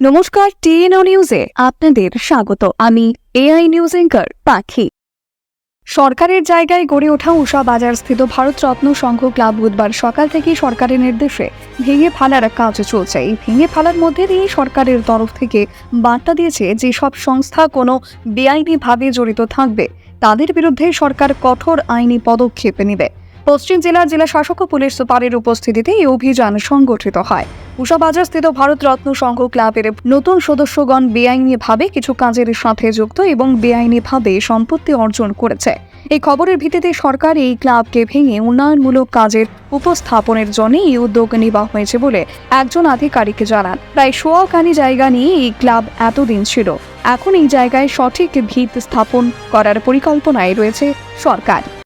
নমস্কার, টিএনও নিউজে আপনাদের স্বাগত। আমি এআই নিউজ এঙ্কার পাখি। সরকারের জায়গায় গড়ে ওঠা উষা বাজার স্থিত ভারতরত্ন সংঘ ক্লাব বুধবার সকাল থেকেই সরকারের নির্দেশে ভেঙে ফেলার কাজ চলছে। এই ভেঙে ফেলার মধ্যে দিয়ে সরকারের তরফ থেকে বার্তা দিয়েছে যে সব সংস্থা কোনো বেআইনিভাবে জড়িত থাকবে। তাদের বিরুদ্ধে সরকার কঠোর আইনি পদক্ষেপ নেবে। পশ্চিম জেলার জেলা শাসক ও পুলিশ সুপারের উপস্থিতিতে এই অভিযান সংগঠিত হয়। উষাবাজার স্থিত ভারত রত্ন সংঘ ক্লাবের নতুন সদস্যগণ বেআইনিভাবে কিছু কাজের সাথে যুক্ত এবং বেআইনিভাবে সম্পত্তি অর্জন করেছে। এই খবরের ভিত্তিতে সরকার এই ক্লাবকে ভেঙে উন্নয়নমূলক কাজের উপস্থাপনের জন্য এই উদ্যোগ নেওয়া হয়েছে বলে একজন আধিকারিক জানান। প্রায় সোয়াখানি জায়গা নিয়ে এই ক্লাব এতদিন ছিল। এখন এই জায়গায় সঠিক ভিত স্থাপন করার পরিকল্পনায় রয়েছে সরকার।